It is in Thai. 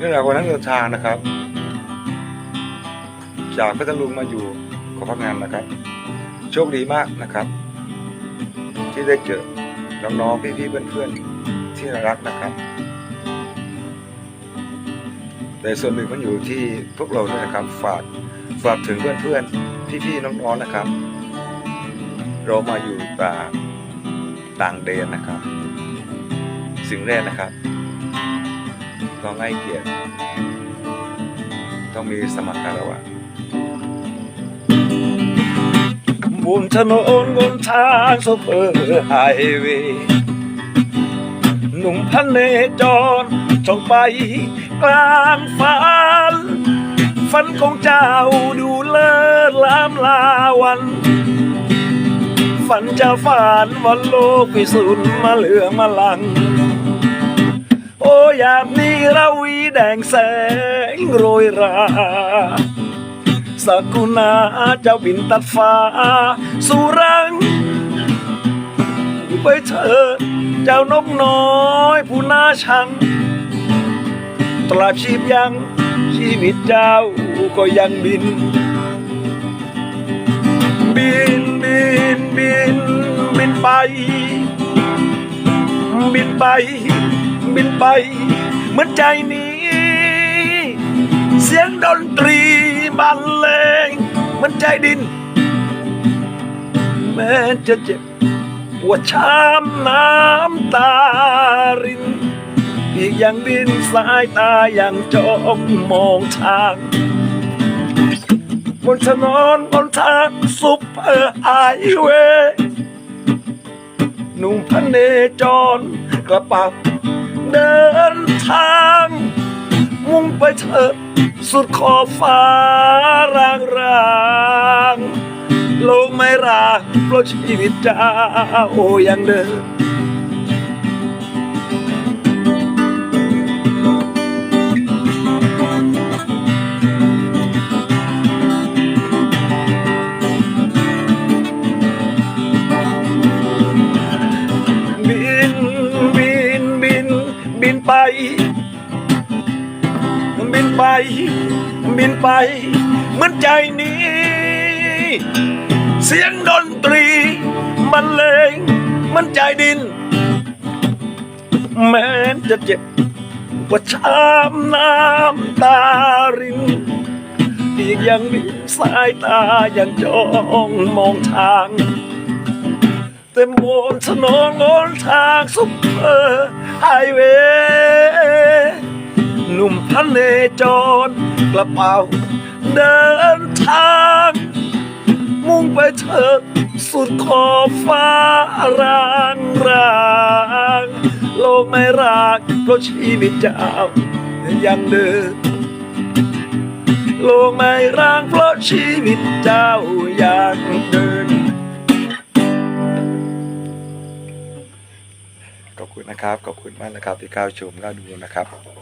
นื่อยกว่านักเดินทางนะครับ จากพัทลุงมาอยู่ขอพักงานนะครับ โชคดีมากนะครับ ที่ได้เจอน้องๆพี่ๆเพื่อนๆที่น่ารักนะครับแต่ส่วนหนึ่งมันอยู่ที่พวกเราด้วยนะครับ ฝากฝากถึงเพื่อนๆพี่ๆน้องๆนะครับ เรามาอยู่ต่างต่างเดนนะครับ สิ่งแรกนะครับ ต้องให้เกียรติ ต้องมีสมรรถระว่างบนถนนบนทางซุปเปอร์ไฮเวย์หนุ่มพันเนจรจ้องไปกลางฝันฝันของเจ้าดูเลิศล้ำลาวัน ฝันจะฝันวันโลกพิสุทธิ์มาเหลืองมาลัง โอ้ยามนี้ราวีแดงแสงโรยราสกุณาเจ้าบินตัดฟ้าสู่รังไปเถิดเจ้านกน้อยผู้น่าชัง ตราบชีพยังชีวิตเจ้าก็ยังบิน บินบินบินบินไป บินไป บินไป เหมือนใจนี้ เสียงดนตรีบรรเลงเหมือนใจดิน แม้จะเจ็บปวดช้ำน้ำตารินอีกอย่างบินสายตาอย่างจ้องมองทางบนถนนบนทางซุปเปอร์ไฮเวย์หนุ่มพันเนจรกระเป๋า เดินทาง มุ่งไปเถอะสุดขอบฟ้ารางรางโลกไม่รางเพราะชีวิตเจ้ายังเดิน ไปบินไป บินไป เหมือนใจนี้ เสียงดนตรี มันเลงเหมันใจดิน แม้จะเจ็บปวดช้ำน้ำตารินอีกยังมีสายตายังจ้องมองทาง เต็มบนถนนบนทางซุปเปอร์ไฮเวย์หนุ่มพันเนจรกระเป๋าเดินทาง มุ่งไปเถิดสุดขอบฟ้ารางรางโลกไม่รักเพราะชีวิตเจ้ายังเดินโลกไม่ร้างเพราะชีวิตเจ้ายังเดิน นะครับ ขอบคุณมากนะครับที่เข้าชมเข้าดูนะครับ